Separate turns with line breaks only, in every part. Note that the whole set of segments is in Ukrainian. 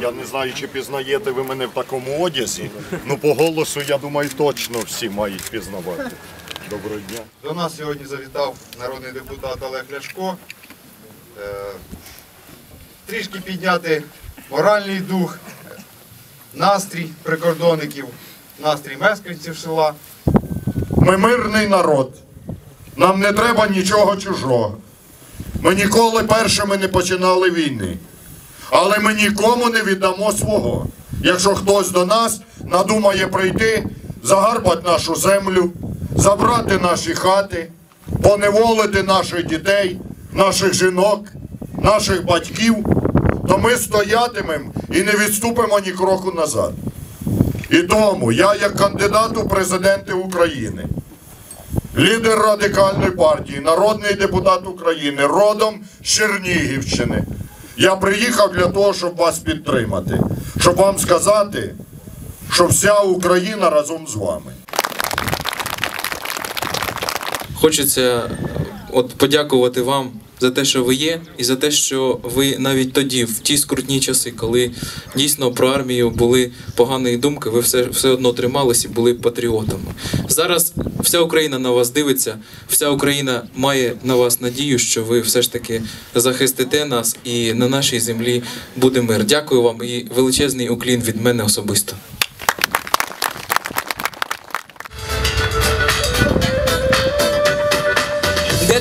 Я не знаю, чи пізнаєте ви мене в такому одязі. Ну, по голосу, я думаю, точно всі мають пізнавати. Доброго дня.
До нас сьогодні завітав народний депутат Олег Ляшко. Е, Трішки підняти моральний дух, настрій прикордонників, настрій мешканців села.
Ми мирний народ. Нам не треба нічого чужого. Ми ніколи першими не починали війни. Але ми нікому не віддамо свого. Якщо хтось до нас надумає прийти, загарбати нашу землю, забрати наші хати, поневолити наших дітей, наших жінок, наших батьків, то ми стоятимемо і не відступимо ні кроку назад. І тому я, як кандидат у президенти України, лідер радикальної партії, народний депутат України, родом з Чернігівщини. Я приїхав для того, щоб вас підтримати, щоб вам сказати, що вся Україна разом з вами.
Хочеться е, от подякувати вам за те, що ви є, і за те, що ви навіть тоді, в ті скрутні часи, коли дійсно про армію були погані думки, ви все, все одно тримались і були патріотами. Зараз вся Україна на вас дивиться, вся Україна має на вас надію, що ви все ж таки захистите нас і на нашій землі буде мир. Дякую вам і величезний уклін від мене особисто.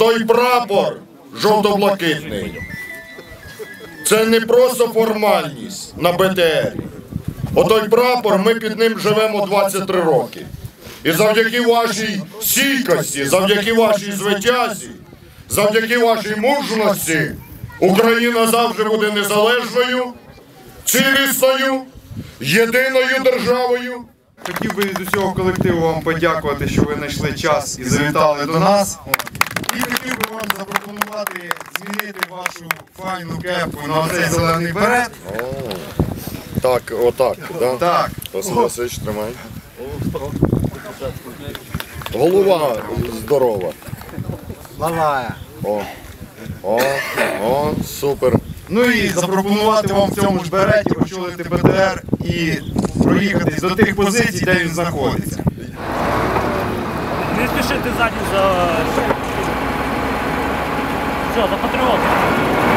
Отой прапор жовто-блакитний. Це не просто формальність на БТР. Отой прапор, ми під ним живемо 23 роки. І завдяки вашій стійкості, завдяки вашій звитязі, завдяки вашій мужності, Україна завжди буде незалежною, цілісною, єдиною державою.
Хотів би від усього колективу вам подякувати, що ви знайшли час і завітали до нас. І хотів би вам запропонувати змінити вашу файну кепку на оцей зелений берет.
Так, отак, да?
Так.
Василь Васильович, тримай. Голова здорова.
Малая.
О, о, о, супер.
Ну і запропонувати вам в цьому ж береті очолити БТР і проїхатись до тих позицій, де він знаходиться.
Не спішити ззаді за. Все, за патріотом.